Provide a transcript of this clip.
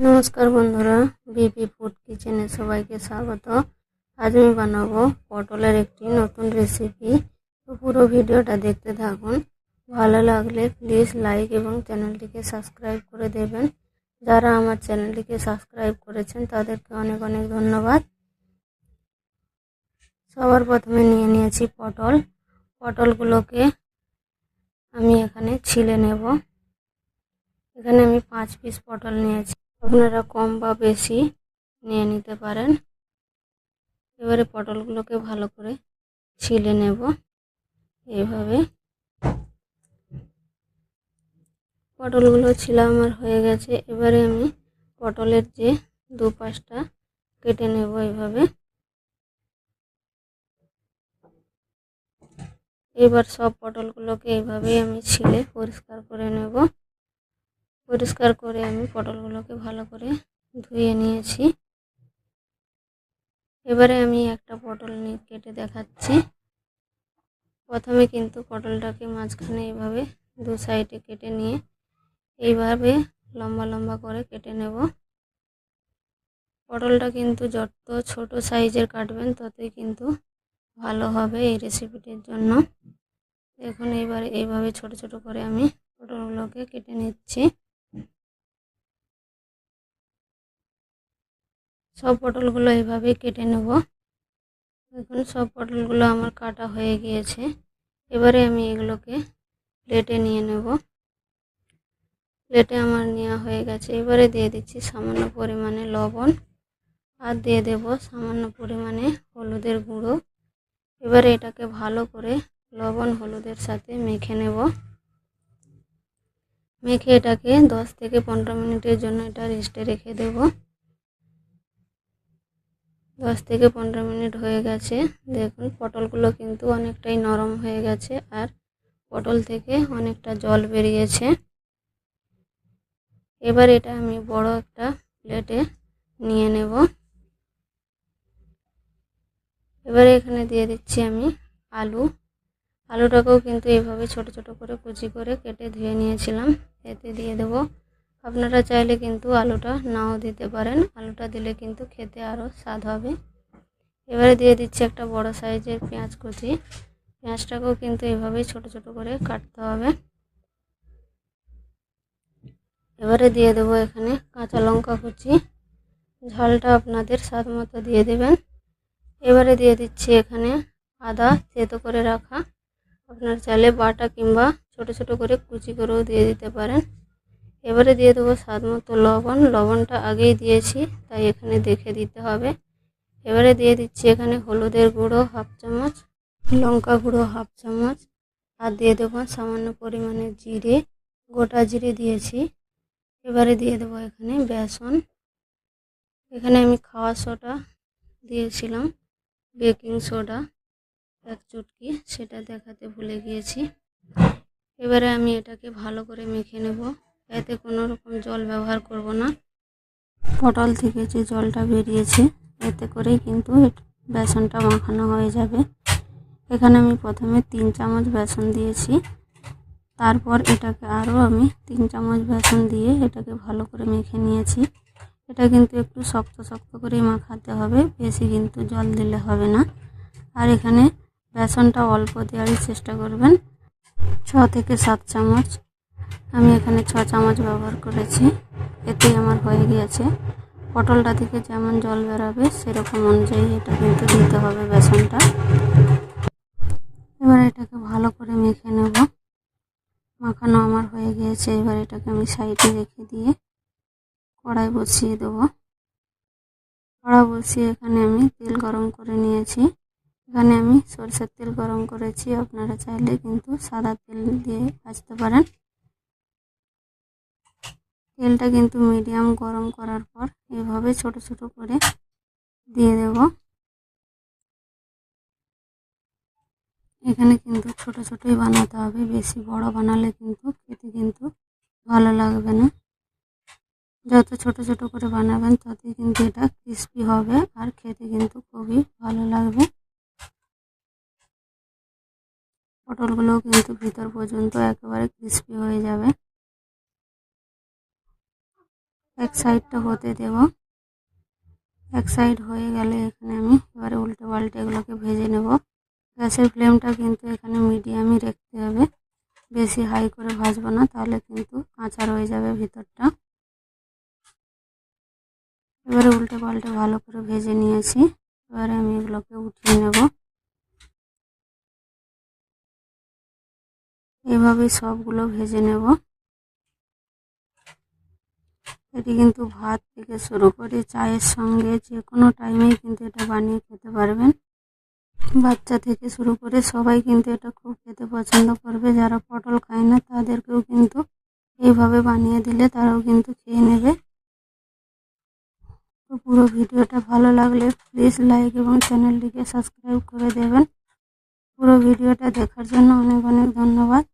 নমস্কার বন্ধুরা BP food কিচেনে সবাইকে স্বাগত। আজ আমি বানাবো পটলের একটি নতুন রেসিপি তো পুরো ভিডিওটা দেখতে থাকুন। ভালো লাগলে প্লিজ লাইক এবং চ্যানেলটিকে সাবস্ক্রাইব করে দেবেন। যারা আমার চ্যানেলটিকে সাবস্ক্রাইব করেছেন, তাদেরকে অনেক অনেক ধন্যবাদ। সবার প্রথমে নিয়ে নিয়েছি পটল। পটলগুলোকে আমি এখানে ছিলে নেব। এখানে আমি পাঁচ পিস পটল নিয়েছি। আপনারা কম বা বেশি নিয়ে নিতে পারেন। এবারে পটলগুলোকে ভালো করে ছিলে নেব। এইভাবে পটলগুলো ছিলা আমার হয়ে গেছে। এবারে আমি পটলের যে দু পাশটা কেটে নেব এইভাবে এবার সব পটলগুলোকে এইভাবেই আমি ছিলে পরিষ্কার করে নেব। পরিষ্কার করে আমি পটলগুলোকে ভালো করে ধুয়ে নিয়েছি। এবারে আমি একটা পটল নিয়ে কেটে দেখাচ্ছি। প্রথমে কিন্তু পটলটাকে মাঝখানে এইভাবে দু সাইডে কেটে নিয়ে এইভাবে লম্বা লম্বা করে কেটে নেব। পটলটা কিন্তু যত ছোট সাইজের কাটবেন ততই কিন্তু ভালো হবে এই রেসিপিটির জন্য। দেখুন এইবারে এইভাবে ছোট ছোট করে আমি পটলগুলোকে কেটে নিচ্ছি। সব পটলগুলো এইভাবে কেটে নেব। দেখুন, সব পটলগুলো আমার কাটা হয়ে গিয়েছে। এবারে আমি এগুলোকে প্লেটে নিয়ে নেব। প্লেটে আমার নেওয়া হয়ে গেছে। এবারে দিয়ে দিচ্ছি সামান্য পরিমাণে লবণ আর দিয়ে দেব সামান্য পরিমাণে হলুদের গুঁড়ো। এবারে এটাকে ভালো করে লবণ হলুদের সাথে মেখে নেব। মেখে এটাকে দশ থেকে পনেরো মিনিটের জন্য এটা রেস্টে রেখে দেবো। দশ থেকে পনেরো মিনিট হয়ে গেছে। দেখুন, পটলগুলো কিন্তু অনেকটাই নরম হয়ে গেছে আর পটল থেকে অনেকটা জল বেরিয়েছে। এবার এটা আমি বড় একটা প্লেটে নিয়ে নেব। এবারে এখানে দিয়ে দিচ্ছি আমি আলু। আলুটাকেও কিন্তু এভাবে ছোট ছোট করে কুচি করে কেটে ধুয়ে নিয়েছিলাম। এতে দিয়ে দেব আপনারা চাইলে কিন্তু আলুটা নাও দিতে পারেন। আলুটা দিলে কিন্তু খেতে আরও স্বাদ হবে। এবারে দিয়ে দিচ্ছি একটা বড় সাইজের পেঁয়াজ কুচি। পেঁয়াজটাকেও কিন্তু এভাবেই ছোট ছোট করে কাটতে হবে। এবারে দিয়ে দেবো এখানে কাঁচা লঙ্কা কুচি। ঝালটা আপনাদের স্বাদ মতো দিয়ে দেবেন। এবারে দিয়ে দিচ্ছি এখানে আদা থেতো করে রাখা। আপনার চাইলে বাটা কিংবা ছোট ছোট করে কুচি করেও দিয়ে দিতে পারেন। এবারে দিয়ে দেবো স্বাদ মতো লবণ। লবণটা আগেই দিয়েছি, তাই এখানে দেখে দিতে হবে। এবারে দিয়ে দিচ্ছি এখানে হলুদের গুঁড়ো হাফ চামচ, লঙ্কা গুঁড়ো হাফ চামচ, আর দিয়ে দেবো সামান্য পরিমাণে জিরে, গোটা জিরে দিয়েছি। এবারে দিয়ে দেবো এখানে বেসন। এখানে আমি খাওয়া সোডা দিয়েছিলাম, বেকিং সোডা, এক চুটকি, সেটা দেখাতে ভুলে গিয়েছি। এবারে আমি এটাকে ভালো করে মেখে নেব। এতে কোনো রকম জল ব্যবহার করব না। পটল থেকে যে জলটা বেরিয়েছে, এতে করেই কিন্তু বেসনটা মাখানো হয়ে যাবে। এখানে আমি প্রথমে তিন চামচ বেসন দিয়েছি। তারপর এটাকে আরও আমি তিন চামচ বেসন দিয়ে এটাকে ভালো করে মেখে নিয়েছি। এটা কিন্তু একটু শক্ত শক্ত করেই মাখাতে হবে, বেশি কিন্তু জল দিলে হবে না। আর এখানে বেসনটা অল্প দেওয়ারই চেষ্টা করবেন। ছ থেকে সাত চামচ আমি এখানে ছ চামচ ব্যবহার করেছি। এতেই আমার হয়ে গিয়েছে। পটলটা থেকে যেমন জল বেরাবে, সেরকম অনুযায়ী এটা কিন্তু দিতে হবে বেসনটা। এবার এটাকে ভালো করে মেখে নেব। মাখানো আমার হয়ে গিয়েছে। এবার এটাকে আমি সাইডে রেখে দিয়ে কড়াই বসিয়ে দেব। কড়া বসিয়ে এখানে আমি তেল গরম করে নিয়েছি। এখানে আমি সরষের তেল গরম করেছি। আপনারা চাইলে কিন্তু সাদা তেল দিয়ে ভাজতে পারেন। তেলটা কিন্তু মিডিয়াম গরম করার পর এভাবে ছোট ছোট করে দিয়ে দেব। এখানে কিন্তু ছোট ছোটই বানাতে হবে, বেশি বড় বানালে কিন্তু খেতে কিন্তু ভালো লাগবে না। যত ছোট ছোট করে বানাবেন, ততই কিন্তু এটা ক্রিস্পি হবে আর খেতে কিন্তু খুবই ভালো লাগবে। পটলগুলোও কিন্তু ভিতর পর্যন্ত একেবারে ক্রিস্পি হয়ে যাবে। এক সাইডটা হতে দেব। এক সাইড হয়ে গেলে এখানে আমি এবারে উল্টে পাল্টে এগুলোকে ভেজে নেব। গ্যাসের ফ্লেমটা কিন্তু এখানে মিডিয়ামই রাখতে হবে। বেশি হাই করে ভাজবো না, তাহলে কিন্তু কাঁচা রয়ে যাবে ভিতরটা। এবারে উল্টে পাল্টে ভালো করে ভেজে নিয়েছি। এবারে আমি এগুলোকে উঠিয়ে নেব। এভাবেই সবগুলো ভেজে নেব। এটি কিন্তু ভাত থেকে শুরু করে চায়ের সঙ্গে যে কোনো টাইমেই কিন্তু এটা বানিয়ে খেতে পারবেন। বাচ্চা থেকে শুরু করে সবাই কিন্তু এটা খুব খেতে পছন্দ করবে। যারা পটল খায় না, তাদেরকেও কিন্তু এইভাবে বানিয়ে দিলে তারাও কিন্তু খেয়ে নেবে। তো পুরো ভিডিওটা ভালো লাগলে প্লিজ লাইক এবং চ্যানেলটিকে সাবস্ক্রাইব করে দেবেন। পুরো ভিডিওটা দেখার জন্য অনেক অনেক ধন্যবাদ।